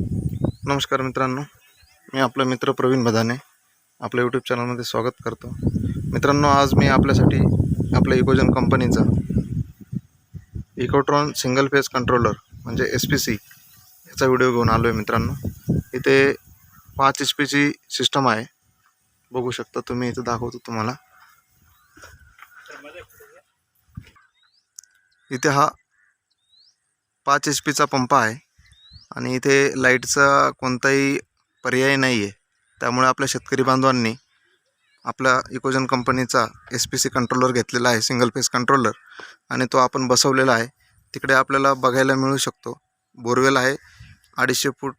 नमस्कार मित्रांनो मी आपला मित्र प्रवीण बदाने आपल्या यूट्यूब चॅनलमध्ये स्वागत करतो. मित्रांनो आज मी आपल्यासाठी आपल्या इकोजन कंपनीचा इकोट्रॉन सिंगल फेस कंट्रोलर म्हणजे एस पी सी याचा व्हिडिओ घेऊन आलो आहे मित्रांनो. इथे पाच एच पीची सिस्टम आहे. बघू शकता तुम्ही इथं दाखवतो तुम्हाला. इथे हा पाच एच पीचा पंप आहे. आणि इथे लाईटचा कोणताही पर्याय नाही आहे त्यामुळे आपल्या शेतकरी बांधवांनी आपला इकोजन कंपनीचा एस पी सी कंट्रोलर घेतलेला आहे सिंगल फेस कंट्रोलर आणि तो आपण बसवलेला आहे. तिकडे आपल्याला बघायला मिळू शकतो. बोरवेल आहे अडीचशे फूट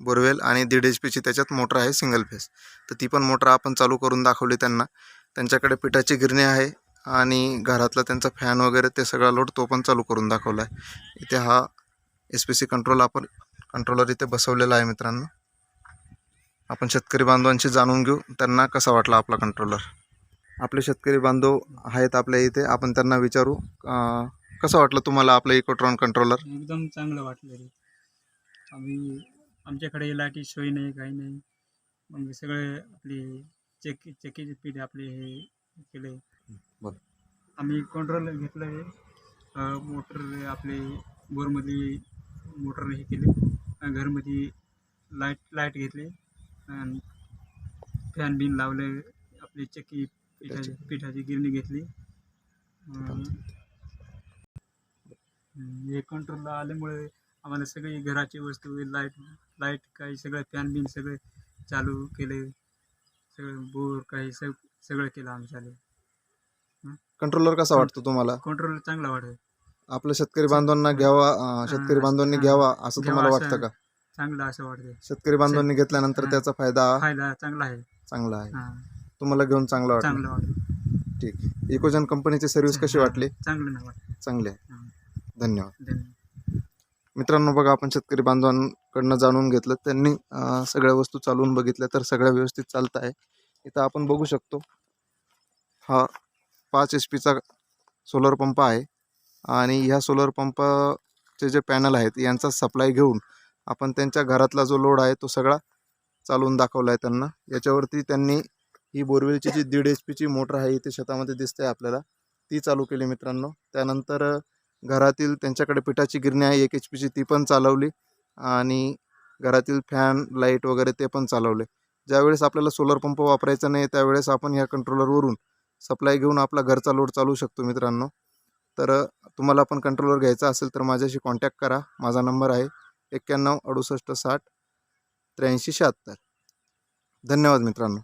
बोरवेल आणि दीड एच पीची त्याच्यात मोटर आहे सिंगल फेस तर ती पण मोटर आपण चालू करून दाखवली त्यांना. त्यांच्याकडे पिठाची गिरणी आहे आणि घरातला त्यांचा फॅन वगैरे ते सगळा लोड तो पण चालू करून दाखवला आहे. इथे हा एस पी सी कंट्रोल आपण कंट्रोलर इथे बसवलेला आहे मित्रांनो. आपण शेतकरी बांधवांशी जाणून घेऊ त्यांना कसा वाटला आपला कंट्रोलर आपले शेतकरी बांधव आहेत आपल्या इथे आपण त्यांना विचारू. अं, कसं वाटलं तुम्हाला आपलं इकोट्रॉन कंट्रोलर एकदम चांगलं वाटलं रे. आम्ही आमच्याकडे लाईटी सोय नाही काही नाही. मग सगळे आपले चेक चेकीचे पीठ आपले हे केले. बोल. आम्ही कंट्रोल घेतलं आहे मोटर आपले बोरमध्ये मोटर हे केले. घरमध्ये लाइट लाइट घेतले. आणि फॅन बिन लावले. आपली चक्की पिठाची पिठाची गिरणी घेतली. हे कंट्रोल आल्यामुळे आम्हाला सगळी घराची वस्तू लाइट लाइट काही सगळं फॅन बिन सगळे चालू केले. सगळं बोर काही सग सगळं केलं आम्ही चालू. कंट्रोलर कसा वाटतो तुम्हाला? कंट्रोल चांगला वाटत. आपल्या शेतकरी बांधवांना घ्यावा शेतकरी बांधवांनी. घ्यावा असं तुम्हाला वाटतं का? चांगलं असं वाटतं शेतकरी बांधवांनी घेतल्यानंतर. त्याचा फायदा फायदा चांगला आहे. चांगला आहे. हां. तुम्हाला घेऊन चांगला वाटलं. चांगलं वाटतं ठीक. इकोजन कंपनीची सर्व्हिस कशी वाटली? चांगलं नाही चांगली आहे. हां. धन्यवाद. धन्यवाद. मित्रांनो बघा आपण शेतकरी बांधवांकडनं जाणून घेतलं. त्यांनी अं, सगळ्या वस्तू चालवून बघितल्या तर सगळ्या व्यवस्थित चालत आहे. इथं आपण बघू शकतो हा पाच एच पीचा सोलर पंप आहे. आणि ह्या सोलर पंपाचे जे पॅनल आहेत यांचा सप्लाय घेऊन आपण त्यांच्या घरातला जो लोड आहे तो सगळा चालवून दाखवला आहे त्यांना. याच्यावरती त्यांनी ही बोरवेलची जी दीड एच पीची मोटर आहे इथे शेतामध्ये दिसते आपल्याला ती चालू केली मित्रांनो. त्यानंतर घरातील त्यांच्याकडे पिठाची गिरणी आहे एक एच पीची ती पण चालवली आणि घरातील फॅन लाइट वगैरे ते पण चालवले. ज्यावेळेस आपल्याला सोलर पंप वापरायचा नाही त्यावेळेस आपण ह्या कंट्रोलरवरून सप्लाय घेऊन आपला घरचा लोड चालवू शकतो मित्रांनो. तर तुम्हाला पण कंट्रोलर घ्यायचा असेल तर माझ्याशी कॉन्टॅक्ट करा. माझा नंबर आहे एक्क्याण्णव अडुसष्ट साठ त्र्याऐंशी शहात्तर. धन्यवाद मित्रांनो.